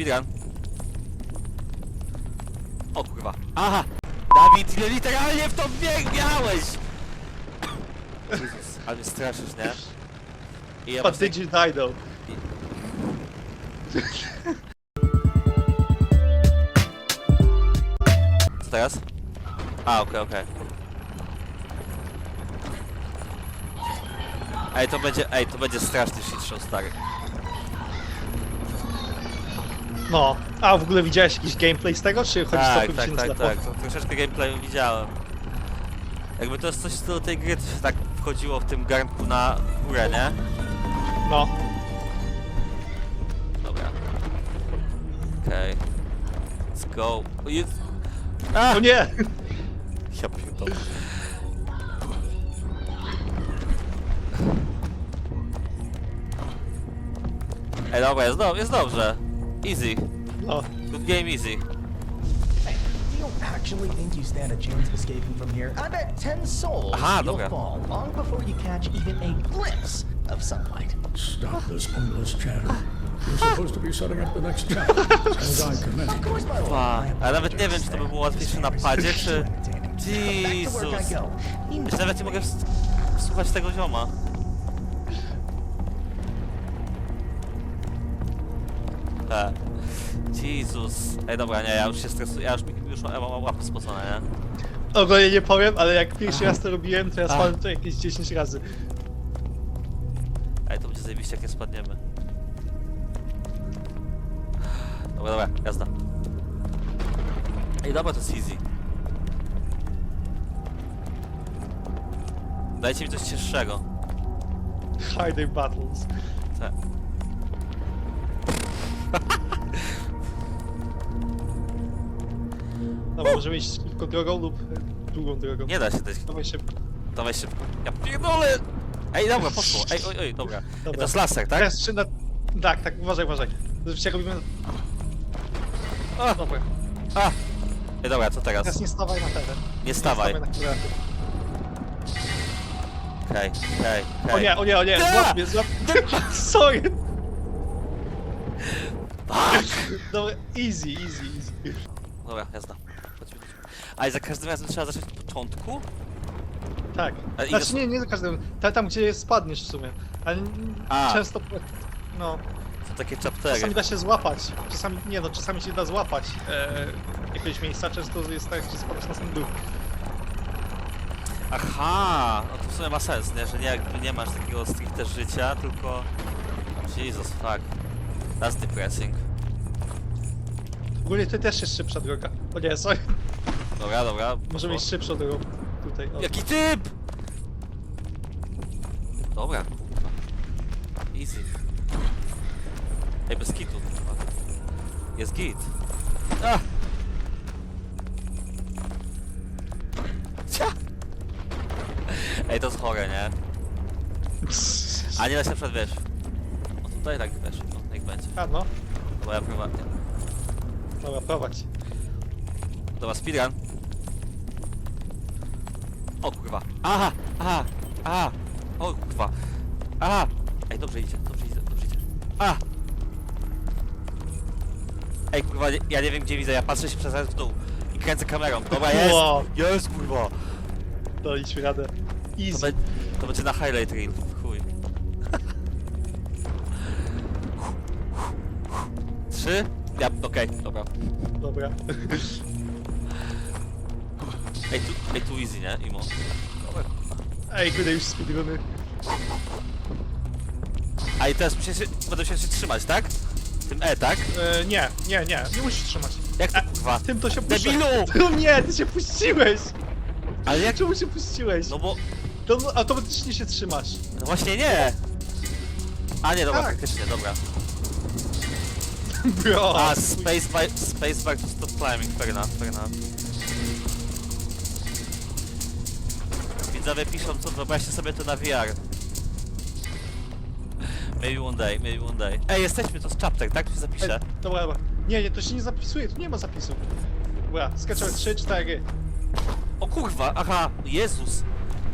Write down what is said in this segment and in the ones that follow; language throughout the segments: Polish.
speedrun. O kurwa. Aha! Dawid, ile literalnie w to biegałeś! Jezus, ale mnie straszysz, nie? I ja you die though? Co teraz? A, okej, okej. Ej, to będzie, ej, to będzie straszny shit show, stary. No. A w ogóle widziałeś jakiś gameplay z tego, czy chodzi Tak, całkowicie tak, na tak, ślepo? tak. To troszeczkę gameplayu widziałem. Jakby to jest coś stylu tej gry, się tak wchodziło w tym garnku na górę, nie? No. Dobra. Okej. Let's go. O Jezu. A! O nie! Ja pierdolę. Ej, dobra, jest, do, jest dobrze. Easy. No. Good game easy. Hey, you don't actually think you stand a chance of escaping from here? I bet 10 souls Aha, you'll dobra. fall long before you catch even a glimpse of sunlight. Stop this pointless chatter. You're supposed to be setting up the next chapter. As I command. Of course, my lord. Ła, I am ale nawet nie wiem, czy to by było there. łatwiejsze na padzie, czy... Back to work I Jezus. go. You Już nawet nie mogę s- słuchać tego zioma. Jezus. Ej, dobra, nie, ja już się stresuję, ja już, już mam, mam łapy spocone, nie? Ogólnie nie powiem, ale jak pierwszy raz to robiłem, to ja Ach. spadłem to jakieś 10 razy. Ej, to będzie zajebiście, jak nie spadniemy. Dobra, dobra, jazda. Ej, dobra, to jest easy. Dajcie mi coś cięższego. Hiding battles. Te. Dobra, możemy iść szybko drogą lub e, długą drogą. Nie da się dać. Dawaj szybko. Dawaj szybko. Ja pierdolę! Ej, dobra, poszło. Ej, oj, oj, dobra. Ej, to Dobra. jest laser, tak? Teraz trzy na... Tak, tak, uważaj, uważaj. Zazwyczaj robimy... A, Dobra, a! Ej, dobra, co teraz? teraz nie stawaj na teren. Nie stawaj. na kwadraty. Okej, okej, O nie, o nie, o nie, Da! złap mnie, złap... Sorry! Fuck! Dobra, easy, easy, easy. Dobra, jazda. A i za każdym razem trzeba zacząć od początku? Tak. Ale Znaczy ile- nie, nie za każdym. Ta- Tam gdzie spadniesz w sumie. Ale n- A. często. No. Są takie Czasami chaptery. da się złapać. Czasami nie no, czasami się da złapać e, jakiegoś miejsca, często jest tak, że spadasz na sam dół. Aha! No to w sumie ma sens, nie? Że nie, jakby nie masz takiego stricte życia, tylko... Jesus, fuck. That's depressing. Ogólnie to też jest szybsza droga. O nie, sorry. Dobra, dobra. Możemy iść szybszą drogą. Tutaj. O. Jaki typ! Dobra, kurwa. Easy. Ej, bez kitu, kurwa. Jest git. A! Cia! Ej, to jest chore, nie? A nie da się przed, wiesz... O, tutaj tak, wiesz, no, niech będzie. A no, Bo ja prywatnie. dobra, prowadź. Dobra, speedrun. O kurwa. Aha, aha, aha. O kurwa. Aha. Ej, dobrze idzie, dobrze idzie, dobrze idzie. A. Ej kurwa, nie, ja nie wiem gdzie widzę, ja patrzę się przez w dół i kręcę kamerą. Dobra, jest! Wow. Jest kurwa! Daliśmy radę. To, Easy. be, to będzie na highlight reel, chuj. Trzy? Ja, okej, dobra. Dobra. Ej, tu, ej, tu easy, nie? Imo. Ej, kurde, już speedruny. A i teraz muszę się, będę się, się trzymać, tak? Tym E, tak? E, nie, nie, nie, nie musisz trzymać. Jak to kurwa? Tym to się puszcza. Debilu! No nie, ty się puściłeś! Ale jak? Czemu się puściłeś? No bo, To no, automatycznie się trzymasz. no właśnie nie! A nie, dobra, Tak. faktycznie, dobra. Bro. A, space by, space bar to stop climbing, fair enough, Widzowie piszą, co wyobraźcie sobie to na VR. Maybe one day, maybe one day. Ej, jesteśmy, to z chapter, tak? Tu się Ej, zapiszę. dobra, dobra. Nie, nie, to się nie zapisuje, tu nie ma zapisu. Dobra, skaczemy 3, 4. O kurwa, aha, Jezus!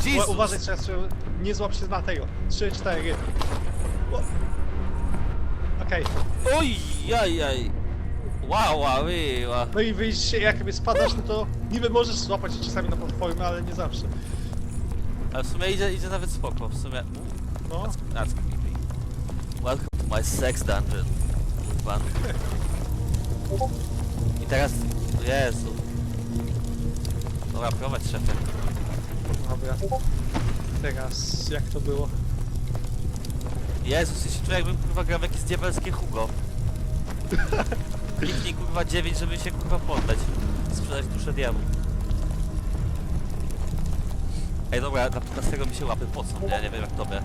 Jesus! Uważaj teraz, żeby nie złap się na tego. 3, 4. O. Okej, Oj, jaj, jaj. Wow, wow, wow. No i wyjście, jak jakby spadasz, no to niby możesz złapać się czasami na platformę, ale nie zawsze. Ale w sumie idzie, idzie nawet spoko, w sumie... No. That's, that's creepy. Welcome to my sex dungeon. Kurwa. I teraz... Jezu. Dobra, prowadź szefie. Dobra. Teraz, jak to było? Jezus, ja się czuję jakbym kurwa grał w jakieś diabelskie Hugo. Kliknij kurwa 9, żeby się kurwa poddać. Sprzedać duszę diabłu. Ej dobra, na 15 mi się łapy pocą, ja nie wiem jak tobie.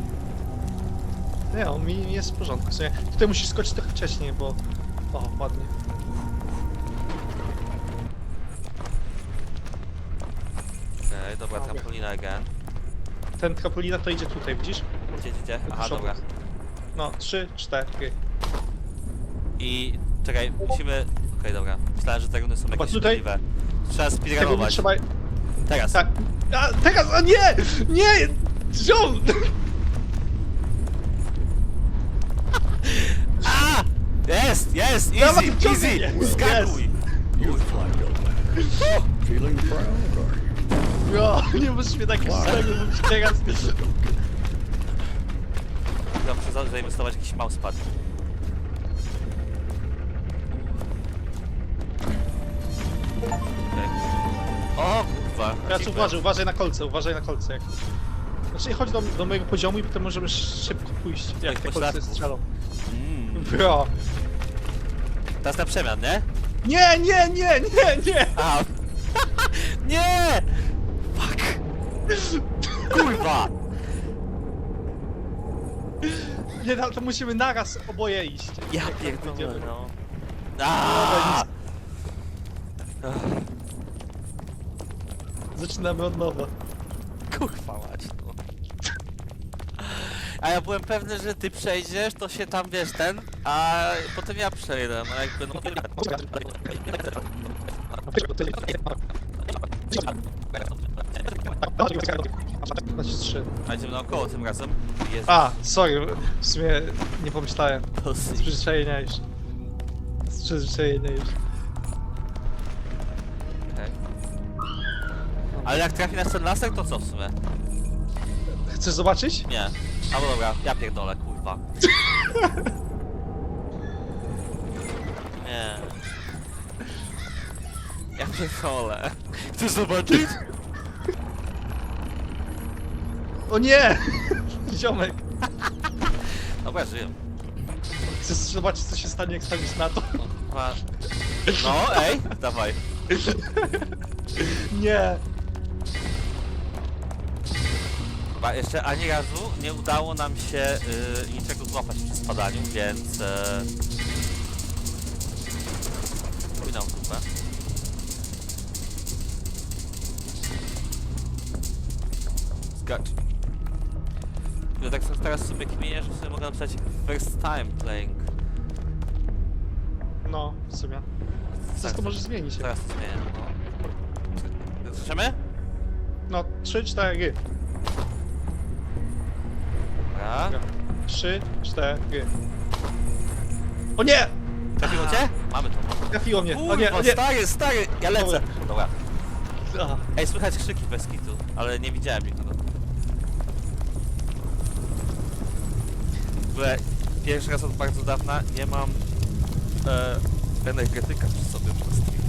Nie, on mi jest w porządku. W sumie, tutaj musisz skoczyć trochę wcześniej, bo... O, ładnie. Okej, dobra, Dobra. trampolina again. Ten trampolina to idzie tutaj, widzisz? Gdzie, gdzie, gdzie? Aha, dobra. No, trzy, cztery. I czekaj, musimy... Okej, dobra. Myślałem, że te runy są jakieś tutaj. możliwe. Trzeba Tego nie speedrunować. trzeba... Teraz. Tak. A, teraz, a nie! Nie! Ziom! A! Jest, jest, Dawaj, easy, ciągnij easy! mnie. Skakuj! Fly, Gilman. Feeling proud, are you? O, nie możesz mnie tak sceny mówić teraz. Ja muszę za- zainwestować w jakiś mousepad. Teraz uważaj, uważaj na kolce, uważaj na kolce. Jak... Znaczy chodź do, do mojego poziomu i potem możemy szybko pójść, jak te kolce śladku. strzelą. Mm. Bro. Teraz na przemian, nie? Nie, nie, nie, nie, nie! A. nie! Fuck! Kurwa! Nie, no, to musimy naraz oboje iść. Ja Jak tak pierdolę, no. Aaaa! Zaczynamy od nowa. Kurwa mać, no. A ja byłem pewny, że ty przejdziesz, to się tam wiesz ten, a potem ja przejdę, no jakby no... Znaczy trzy. A idziemy naokoło tym razem. Jest A, sorry, w sumie nie pomyślałem. Pussy. przyzwyczajenia już. Przyzwyczajenia już. Ale jak trafi na ten lasek, to co w sumie? Chcesz zobaczyć? Nie. Albo dobra, ja pierdolę, kurwa. Nie. Ja pierdolę. Chcesz zobaczyć? O nie! Ziomek, Dobra, żyję. chcesz zobaczyć co się stanie jak staniesz na to? No, ej, dawaj. Nie! Chyba jeszcze ani razu nie udało nam się y, niczego złapać przy spadaniu, więc... Y... Pójdę w dupę. Skacz. Ja tak sobie teraz sobie kminię, że sobie mogę napisać first time playing. No, w sumie. Coś to może zmienić. Teraz to zmienię, no. Słyszymy? No, trzy, cztery. Dobra. Trzy, cztery. O nie! Trafiło cię? Mamy to. Trafiło mnie. O nie, o nie! stary, stary! Ja lecę! Dobra. Ej, słychać krzyki bez kitu, ale nie widziałem nikogo. W ogóle pierwszy raz od bardzo dawna nie mam e, energetyka przy sobie przez stream.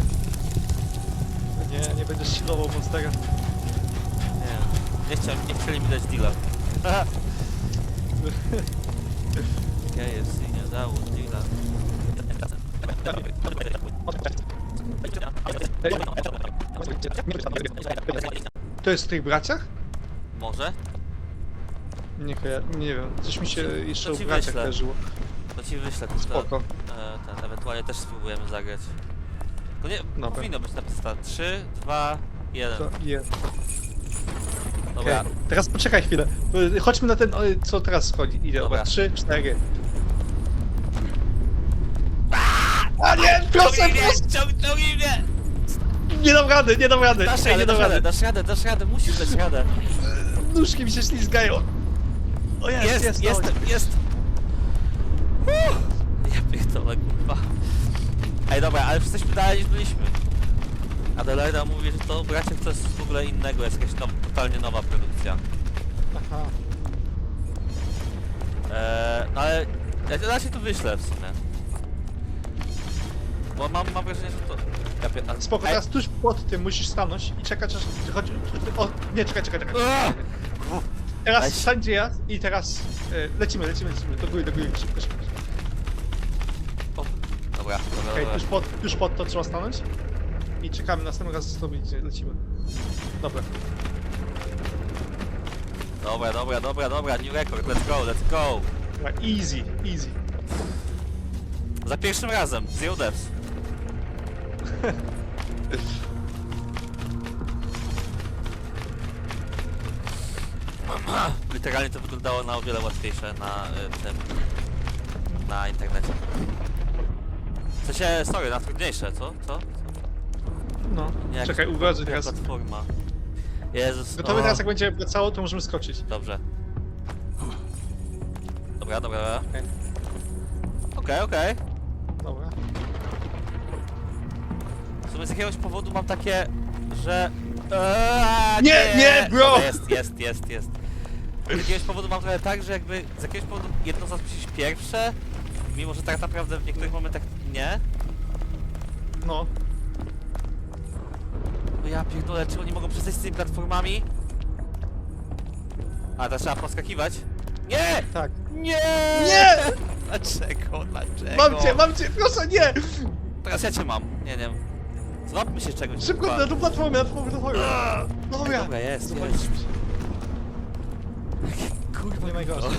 Nie, nie będziesz silował monstera. Nie, nie, chciałem, nie chcieli mi dać deala. KFC nie dało deala. To jest w tych braciach? Może? Nie, nie wiem, coś mi się jeszcze to w ci braciach wyślę. kojarzyło. To ci wyślę to, Spoko. e, ten, ewentualnie też spróbujemy zagrać. To nie, Dobra. powinno być napisane 3, 2, 1. To jest. Dobra, Okej. Teraz poczekaj chwilę. Y, Chodźmy na ten, co teraz wchodzi. Idzie, dobra. Dobra. Trzy, cztery. A nie, proszę, Ciągnij mnie, proszę! ciąg- ciągnij mnie! Nie dam rady, nie dam rady. Dasz Ej, radę, nie dasz dam radę, rady. dasz radę, dasz radę, musisz dać radę. Nóżki mi się ślizgają. O jest, Jest, jest, jest, jest. jest. Uff. Ja pierdolę, kurwa. Ej, dobra, ale jesteśmy dalej niż byliśmy. Adelaida mówi, że to bracie to jest w ogóle innego, jest jakaś now, totalnie nowa produkcja. Aha. Eee, no ale ja, ja się tu wyślę w sumie. Bo mam, mam wrażenie, że to... Ja pie... a- Spoko, Ej, teraz tuż pod tym musisz stanąć i czekać aż... Chodź, o, nie, czekaj, czekaj, czekaj. Aaa! Teraz Weź. stań gdzie ja i teraz e, lecimy, lecimy, lecimy. Do góry, do góry, szybko, szybko. O, Dobra, dobra, Okej, dobra. tuż pod, tuż pod to trzeba stanąć. I czekamy następnym razem z tobą gdzie lecimy. Dobra. Dobra, dobra, dobra, dobra, new record, let's go, let's go! Dobra, easy, easy. Za pierwszym razem, zero devs. Literalnie to wyglądało na o wiele łatwiejsze na y, tym... na internecie. W sensie, sorry, na trudniejsze, co? Co? No. Nie, jak- Czekaj, uważaj teraz. platforma. Jezus, Gotowy o, teraz jak będzie wracało, to możemy skoczyć. Dobrze. Dobra, dobra. Okej. Okej, okej. Dobra. W sumie z jakiegoś powodu mam takie, że... Eee, Nie, nie, bro! Dobra, Jest, jest, jest, jest. Z jakiegoś powodu mam trochę tak, że jakby z jakiegoś powodu jedno z nas musi pierwsze, mimo że tak naprawdę w niektórych momentach nie. No. Ja pierdolę, czy oni mogą przestać z tymi platformami? A, to trzeba poskakiwać? Nie! Tak. Nie! Nie! Dlaczego? Dlaczego? Mam cię, mam cię, proszę, nie! Teraz ja cię mam. Nie, nie. Złapmy się czegoś. Szybko kurwa. na tą platformę, na tą platformę. Dobra. Dobra, jest, Zobaczysz. jest. Kurwa, Nie najgorzej.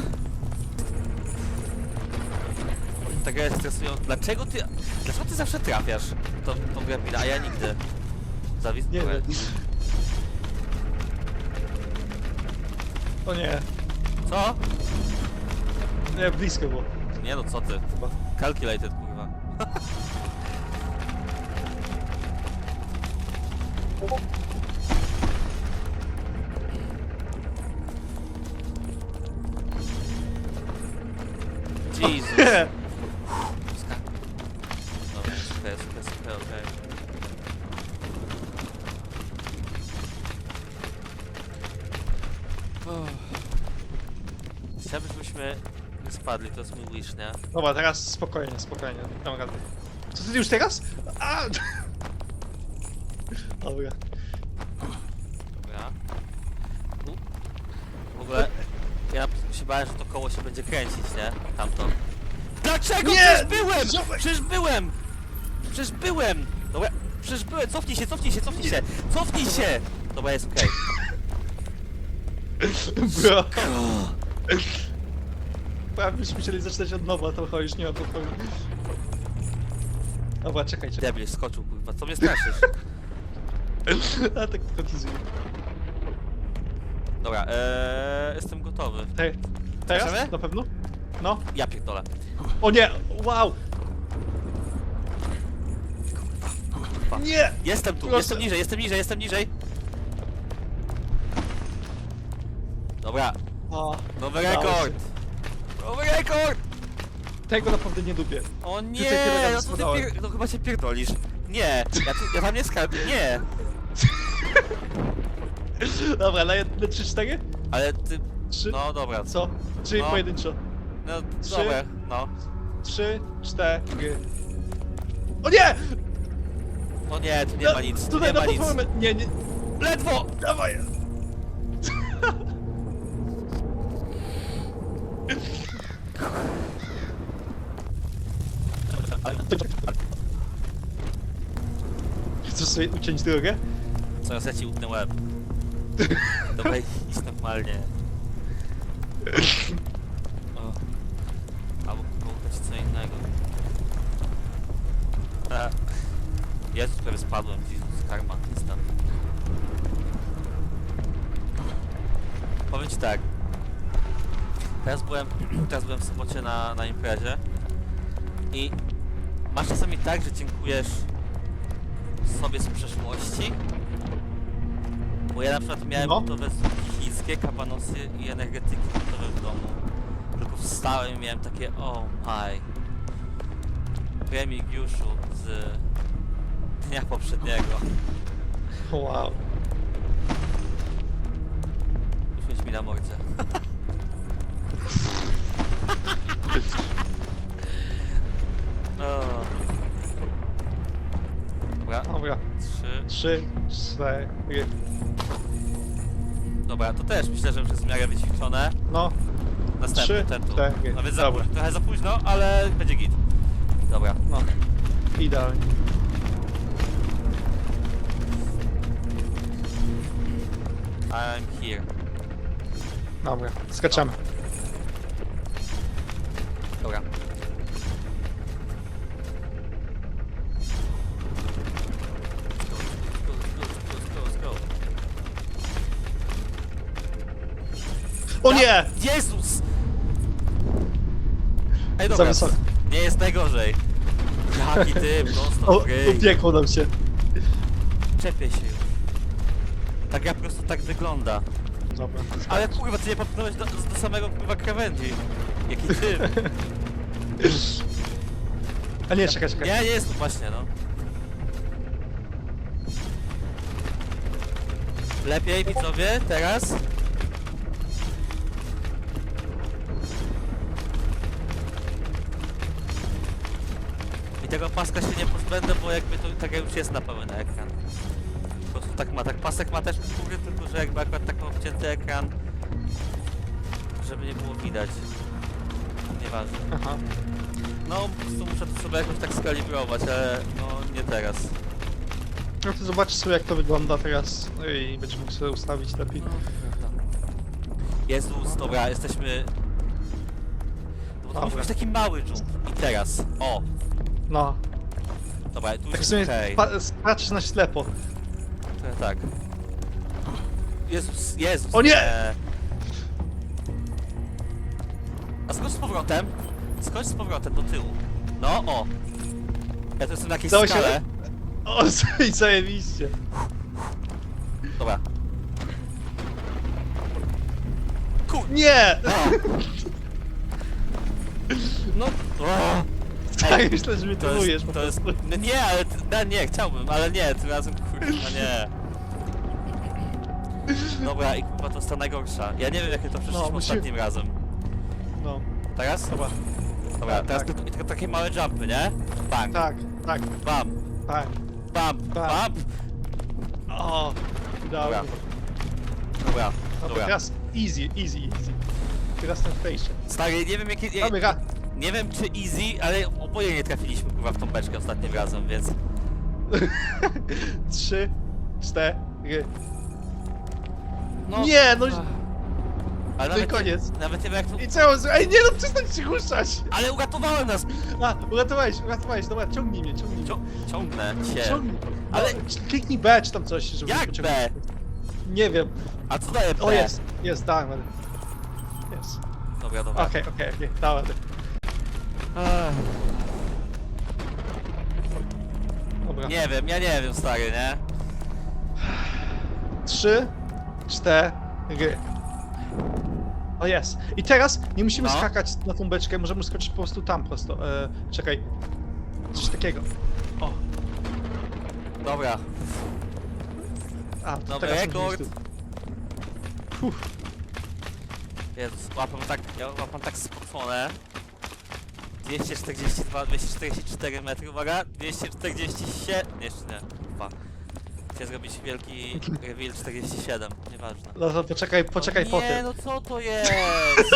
Ta gra jest stresująca. Dlaczego ty... Dlaczego ty zawsze trafiasz tą, tą grabinę, a ja nigdy? Nie Dobra. wiem. O nie. Co? Nie, blisko było. Nie no, co ty? Chyba. Calculated, kurwa. Jesus. Ska- Dobra, super, super, super, okej. Żebyśmy nie spadli, to jest mój wish, nie? Dobra, teraz spokojnie, spokojnie. Dam radę. Co ty już teraz? A! Dobra. Dobra. U. W ogóle, ja się bałem, że to koło się będzie kręcić, nie? Tamto. Dlaczego? Nie! Przecież byłem! Zobacz! Przecież byłem! Przecież byłem! Dobra, przecież byłem! Cofnij się, cofnij się, cofnij się! Cofnij się! Dobra, jest okej. Bro. Byśmy musieli zaczynać od nowa, to już nie ma platformy. Dobra, czekaj, czekaj. Debil skoczył, kurwa, co mnie straszysz? A tak kotizuję. Dobra, eee, jestem gotowy. Te, teraz? Możemy? Na pewno? No. Ja pierdolę. O nie! Wow! Kurwa. Nie! Jestem tu, Proszę. jestem niżej, jestem niżej, jestem niżej. Dobra, O, nowy Udało rekord! Nowy rekord! tego naprawdę nie lubię. O Ty nie, tyle no to ty spadałem. pier... no chyba się pierdolisz. Nie, ja, tu, ja tam nie skarbię, nie. Dobra, na, jed- na 3-4? Ale ty, 3? no dobra. Co? Czy No. pojedynczo? No Trzy. dobra, no. 3, 4. O nie! O nie, tu nie ma nic, tu Tutaj nie na ma nic. platformę! Nie, nie. Ledwo! Dawaj! Chcesz sobie uciąć drogę? Zaraz ja ci utnę łeb. Dobra, idź normalnie. O. Albo połkać co innego. A. Jezus, prawie spadłem, Jezus, karma, instant. Powiem ci tak. Teraz byłem, teraz byłem w sobocie na, na imprezie i masz czasami tak, że dziękujesz sobie z przeszłości. Bo ja na przykład miałem No. gotowe chińskie kabanosy i energetyki gotowe w domu. Tylko wstałem i miałem takie, oh my. Remigiuszu z dnia poprzedniego. Wow. Uświęć mi na morce. trzy. Cztery. Dobra, to też myślę, że już jest w miarę wyćwiczone. No, Następny Trzy, ten tu. cztery. No więc za Dobra. późno, trochę za późno, ale będzie git. Dobra. no. Idealnie. I'm here. Dobra, skaczemy. Jezus! Ej, Za dobra, wysoko. nie jest najgorzej. Jaki typ, no O, gry. upiekło nam się. Czepię się już. Ta gra po prostu tak wygląda. Dobra. Ale kurwa, ty nie popchnąłeś do, do samego kurwa krawędzi. Jaki typ. A nie, czekaj, czekaj. Nie, nie jest tu właśnie, no. Lepiej, widzowie, teraz? Tego paska się nie pozbędę, bo jakby to tak już jest na pełen ekran. Po prostu tak ma, tak pasek ma też góry, tylko że jakby akurat tak ma obcięty ekran, żeby nie było widać. Nieważne. Aha. No, po prostu muszę to sobie jakoś tak skalibrować, ale no nie teraz. No to zobaczysz sobie jak to wygląda teraz no i będziesz mógł sobie ustawić lepiej. No, Jezus, dobra, jesteśmy... No, to Dobra. musi być taki mały jump. I teraz, o, No. dobra, tu Tak w jest sumie okej. pa- patrzysz na ślepo. Trochę tak. Jezus, Jezus, O nie! A skocz z powrotem. Skocz z powrotem do tyłu. No, o. Ja tu jestem na jakiejś Udało się? skale. O, i zajebiście. Dobra. Kur... Nie! No. No. O. Tak, myślę, że mnie To trolujesz jest, po to jest, prostu. no nie, ale t- no nie, chciałbym, ale nie, tym razem kurwa nie. Dobra, i kurwa to jest ta najgorsza. Ja nie wiem jakie to przeszliśmy No, musimy- ostatnim razem. No, Teraz? Dobra. Dobra, Tak, teraz tak. tylko, tylko takie małe jumpy, nie? Bang, tak, tak, bam, tak. bam, bam. O, Dobra. Dobra, Dobra, dobra. teraz easy, easy, easy. Teraz ten face. Stary, nie wiem jakie... Ja, Mamy. Nie wiem czy easy, ale oboje nie trafiliśmy kurwa w tą beczkę ostatnim razem, więc... Trzy, cztery. No, Nie, no ale no i nawet, koniec. Nawet nie wiem jak to... I co? Ej, nie no, przestań się ruszać! Ale uratowałem nas! A, uratowałeś, uratowałeś, dobra, ciągnij mnie, ciągnij mnie. Cią ciągnę cię. Ciągnij. Ale- Ale kliknij B czy tam coś, żeby Jak pociągnąć. B? Nie wiem. A co daje O, B? jest, jest, dałem radę. Jest. Dobra, dobra. Okej, okej, okej, dałem radę. Ech, Dobra. Nie wiem, ja nie wiem stary, nie? Trzy, cztery. O jest. I teraz nie musimy No. skakać na tą beczkę, możemy skoczyć po prostu tam prosto. E, czekaj. Coś takiego. O, Dobra. a, to Nowy teraz rekord. tu. Jezus, łapam tak, ja łapam tak spocone. 242, 244 metry, uwaga, 247, nie, jeszcze nie, dwa. Chcę zrobić wielki reveal 47, nieważne. no to poczekaj, poczekaj po nie, tym. no co to jest?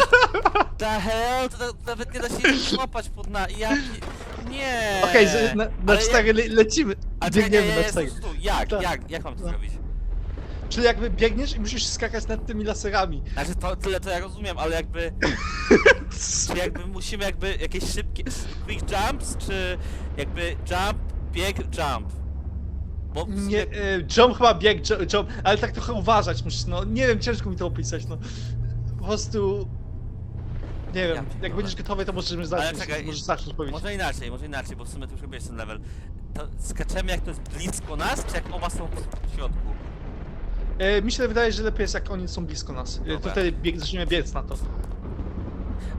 The hell? To na- nawet nie da się złapać pod na... Ja... pi- Nie! Okej, z- na, na Ale cztery le lecimy. A czekaj, Biegniemy nie, na nie, cztery. stój, Jak, Tak. jak, jak mam to No. zrobić? Czyli jakby biegniesz i musisz skakać nad tymi laserami. Znaczy to tyle to ja rozumiem, ale jakby... Czy jakby musimy jakby jakieś szybkie quick jumps, czy jakby jump, bieg, jump? Bo w sumie- Nie, jump chyba bieg, ju- jump, ale tak trochę uważać musisz, no nie wiem, ciężko mi to opisać, no. Po prostu... Nie wiem, pierdolę. jak będziesz gotowy, to możemy zacząć, czekaj, możesz zacząć powiedzieć. może inaczej, może inaczej, bo w sumie tu już robiłeś ten level. To skaczemy jak to jest blisko nas, czy jak oba są w środku? E, mi się wydaje, że lepiej jest jak oni są blisko nas. E, to Dobra. wtedy bieg, zaczniemy biec na to.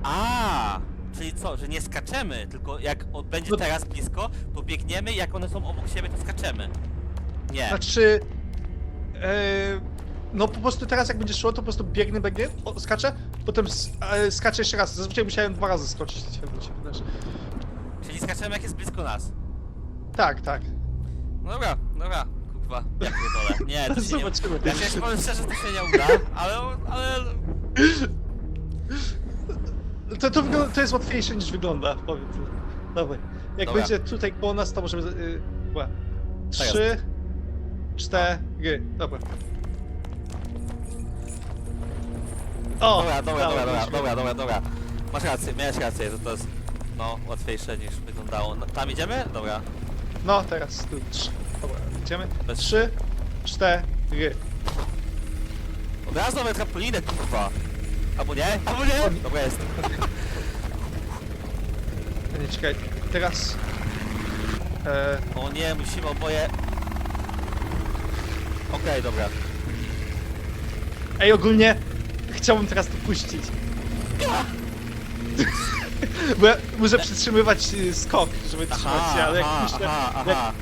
A, Czyli co, że nie skaczemy, tylko jak będzie No- teraz blisko, to biegniemy, jak one są obok siebie, to skaczemy. Nie. Znaczy... E, no po prostu teraz jak będzie szło, to po prostu biegnę, biegnę, o, skaczę, potem s- e, skaczę jeszcze raz. Zazwyczaj musiałem dwa razy skoczyć, jak się wydarzy. Czyli skaczemy jak jest blisko nas. Tak, tak. No dobra, dobra, kurwa, ja pierdolę. Nie, to się nie... Zobaczymy. Ja się powiem szczerze, to się nie uda, ale... ale... To, to, wygląda, to jest łatwiejsze niż wygląda, powiem ci. Dobra. Jak Dobra. będzie tutaj koło nas, to możemy... Yy, chyba. Tak Trzy, cztery, dobra. O! Dobra, dobra, dobra, dobra, dobra, dobra, dobra. Masz rację, miałeś rację, że to jest... No, łatwiejsze niż wyglądało. No, Tam idziemy? Dobra. No, teraz tu. Dobra, idziemy. Bez- Trzy, cztery. Od razu mamy trampolinę, kurwa. Albo nie? Albo nie? Dobra, jest. Nie, czekaj. Teraz... E, O nie, musimy oboje... Okej, dobra. ej, ogólnie chciałbym teraz to puścić. Bo ja muszę przytrzymywać y, skok, żeby trzymać się, ale jak puszczę, aha, jak, aha.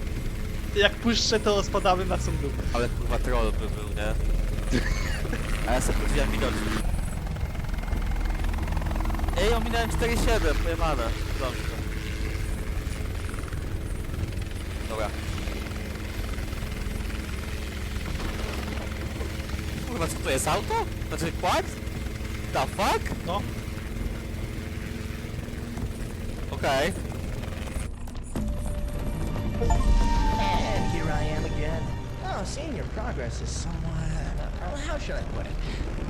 Jak puszczę, to spadamy na sam dół. Ale kurwa troll by był, nie? A ja sobie podziwiam widoczny. Ej, ominąłem 4,7, pojemane. Dobrze. Dobra. Kurwa, co to jest auto? Znaczy quad? The fuck? No. Okej. And here I am again. Oh, seeing your progress is somewhat, uh, how should I put it?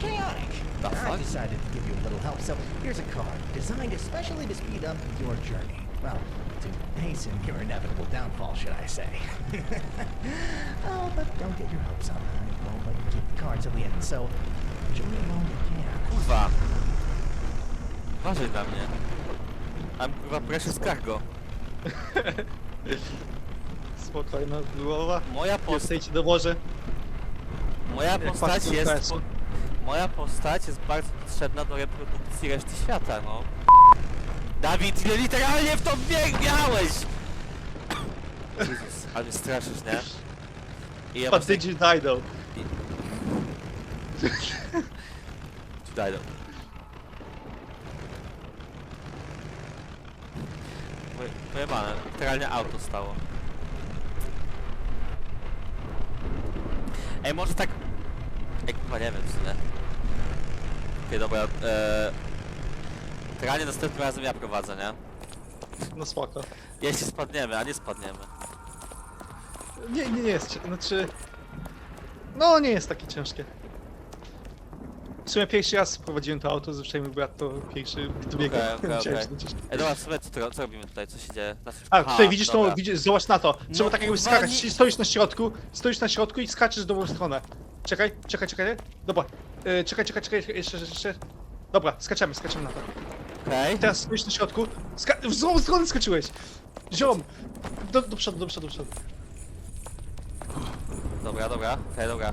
Chaotic. The I decided to give you a little help, so here's a card designed especially to speed up your journey. Well, to hasten your inevitable downfall, should I say. oh, but don't get your hopes up. I won't let you keep the card till the end, so enjoy it while you can. Kurwa. Uważaj na mnie. I'm kurwa precious cargo. Spokojna głowa. Moja postać, Jesteście do morze. moja Jak postać patrzę jest... Po, moja postać jest bardzo potrzebna do reprodukcji reszty świata, no. Dawid, ile literalnie w to biegałeś! Jezus, ale mnie straszysz, nie? I ja you die though? Tutaj. Poje- Pojebane, literalnie auto stało. Ej, może tak... Ej, chyba nie wiem w sumie. Okej, dobra, eee... Literalnie następnym razem ja prowadzę, nie? No spoko. Jeśli spadniemy, a nie spadniemy. Nie, nie, nie jest. Znaczy. No, nie jest takie ciężkie. W sumie pierwszy raz prowadziłem to auto, zazwyczaj mój brat to pierwszy, kto biegał. Okej, okej, Chciałem okej. się nauczyć. Ej, dobra, sumie co, to- co robimy tutaj? Co się dzieje? Znaczy, A, aha, tutaj widzisz dobra. to, widzisz, zobacz na to. Trzeba No, tak jakby kurwa, skakać, nie- stoisz na środku, stoisz na środku i skaczesz w dobrą stronę. Czekaj, czekaj, czekaj. Dobra. E, czekaj, czekaj, czekaj, jeszcze, jeszcze. Dobra, skaczemy, skaczemy na to. Okej. Teraz stoisz na środku. Ska w złą stronę skoczyłeś! Ziom! Do, do przodu, do przodu, do przodu. Dobra, dobra, okej, dobra.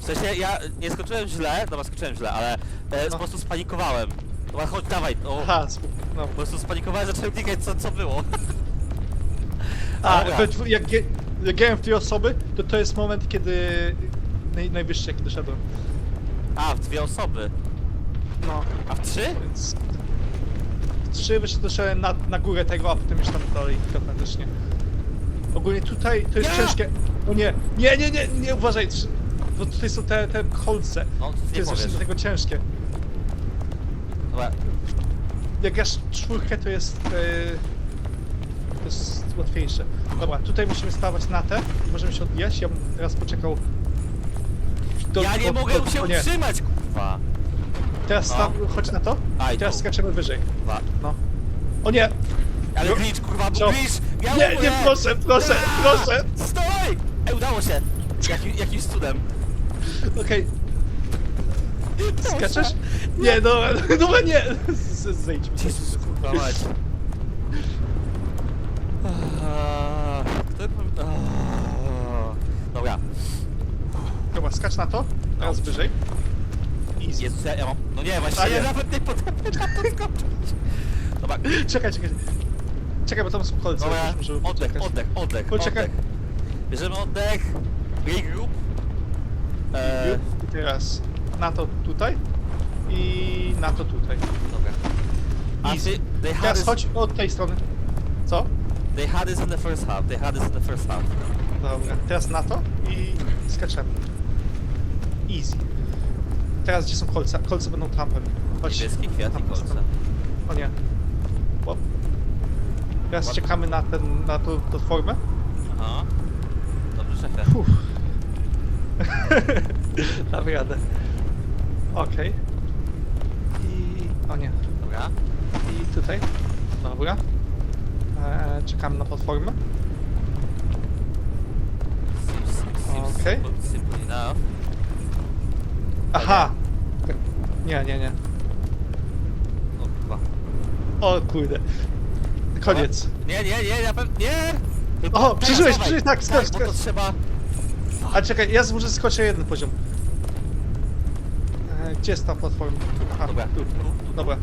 W sensie ja nie skoczyłem źle, dobra skoczyłem źle, ale e, po No. prostu spanikowałem. Dobra, chodź, dawaj, o, Aha, sp- no. po prostu spanikowałem, zacząłem klikać co, co było. A, Dobra. dwu- jak, gie- jak grałem w dwie osoby, to to jest moment, kiedy naj, najwyższy jaki doszedłem. A, w dwie osoby. No, A w trzy? więc... W trzy wyższe doszedłem na, na górę tego, a potem już tam dalej teoretycznie. Ogólnie tutaj to jest Nie! ciężkie. O nie, nie, nie, nie, nie uważaj, trzy- bo tutaj są te, te kolce. No, to To nie jest właśnie powiesz. dlatego ciężkie. Dobra, Jak grasz czwórkę, to jest... e, to jest łatwiejsze. Dobra, tutaj musimy stawać na te i możemy się odbijać. Ja bym teraz poczekał... do- ja nie do- mogę do- się o nie. utrzymać, kurwa. Teraz No. staw, chodź na to A, i i teraz tu. skaczemy wyżej. Dwa. No. O nie! Ale No. glitch, kurwa, Co? glitch! Ja Nie, nie, proszę, proszę, proszę! Stój! Ej, udało się! Jaki, jakimś cudem. Okej. Skaczesz? Nie, dobra, dobra, nie! Z- Zejdźmy. Jezus, kurwa mać. Kto powi- Aaaa. Dobra. Dobra, skacz na to. Teraz No. wyżej. Easy. Jezus, ja, mam... No nie, właśnie A ja nie. nawet nie potrafię na to skoczyć. Dobra, Czekaj, czekaj. Czekaj, bo tam są kolce. dobra, musimy, żeby oddech, poczekać. oddech, oddech, Poczekaj. oddech. Bierzemy oddech, regroup. Eee, I teraz na to tutaj i na to tutaj. dobra. A Easy. ty, they had, Teraz this, chodź od tej strony. Co? they had this in the first half, they had this in the first half. Dobra, teraz na to i skaczemy. Easy. Teraz gdzie są kolce? Kolce będą pewnie. Chodź. Niebieski kwiat i Tam, kolce. O nie. Łop. Teraz Łap. czekamy na ten, na tą platformę. Aha. Dobrze, szefie. Uff. Damy radę. Okej. I... o nie. Dobra. I tutaj. Dobra. Eee, czekamy na platformę. Okej. simple, simple enough. Aha! Nie, nie, nie. O kurwa. O kurde. Koniec. Nie, nie, nie, na pewno, nie! O, przeżyłeś, przeżyłeś, tak, skocz, bo to skocz. trzeba... A czekaj, ja może skoczę jeden poziom. Eee, gdzie jest ta platforma? Aha, Dobra, tu. Dobra,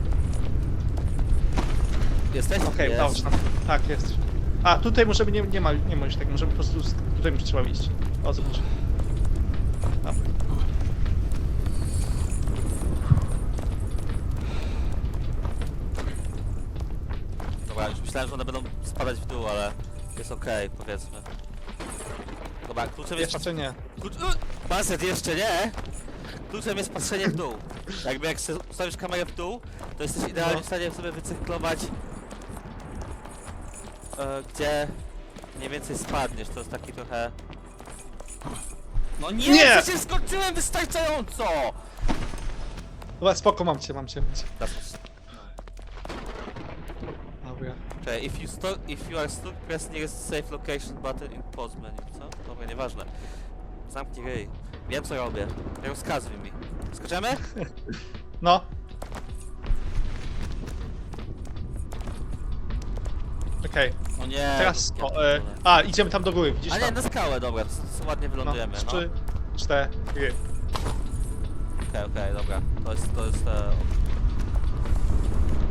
Jesteś? okej, udało się nam. Tak, jest. A, tutaj możemy, nie, nie ma, nie ma już tak, możemy po prostu, z- tutaj już trzeba iść. O, zobacz. Dobra. Dobra, już myślałem, że one będą spadać w dół, ale jest okej, powiedzmy. Dobra, kluczem jest... Jeszcze nie. Klucz... U! Baset, jeszcze nie! Kluczem jest patrzenie w dół. Jakby jak se- ustawisz kamerę w dół, to jesteś idealnie No. w stanie sobie wycyklować e, gdzie mniej więcej spadniesz, to jest taki trochę... No nie, Nie! przecież skończyłem wystarczająco! Dobra, spoko, mam cię, mam cię, mam cię. Dobra. Czekaj, if you, sto- if you are stuck, press nearest safe location button in pause menu, co? Dobra, nieważne. Zamknij ryj. Wiem co robię. Rozkazuj mi. Skoczymy? No. Okej, O nie. teraz, bo- o, e, a, idziemy tam do góry, widzisz A nie, tam? na skałę, dobra, s- s- ładnie No, wylądujemy, no. trzy, cztery. Okej, okej, dobra. To jest, to jest... E...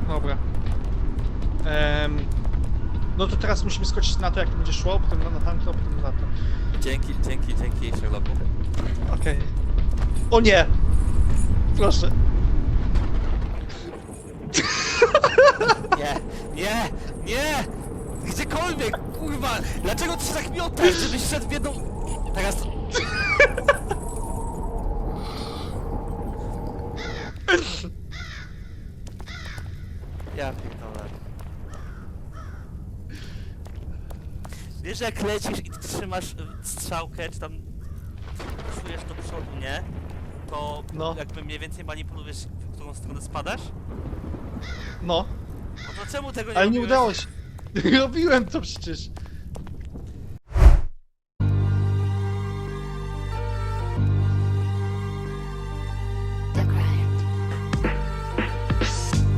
Dobra. Em, no to teraz musimy skoczyć na to, jak to będzie szło, potem na, na tamto, potem na to. Dzięki, dzięki, dzięki Sherlocku. Okej. O nie! Proszę. Nie, nie, nie! Gdziekolwiek, kurwa! Dlaczego ty się tak miotasz, żebyś szedł w jedną... Teraz... Ja pierdolę. Wiesz, jak lecisz i trzymasz y, strzałkę, czy tam czujesz do przodu, nie? To No. jakby mniej więcej manipulujesz, w którą stronę spadasz? No, No to czemu tego nie ale nie robiłeś? udało się. Robiłem to przecież.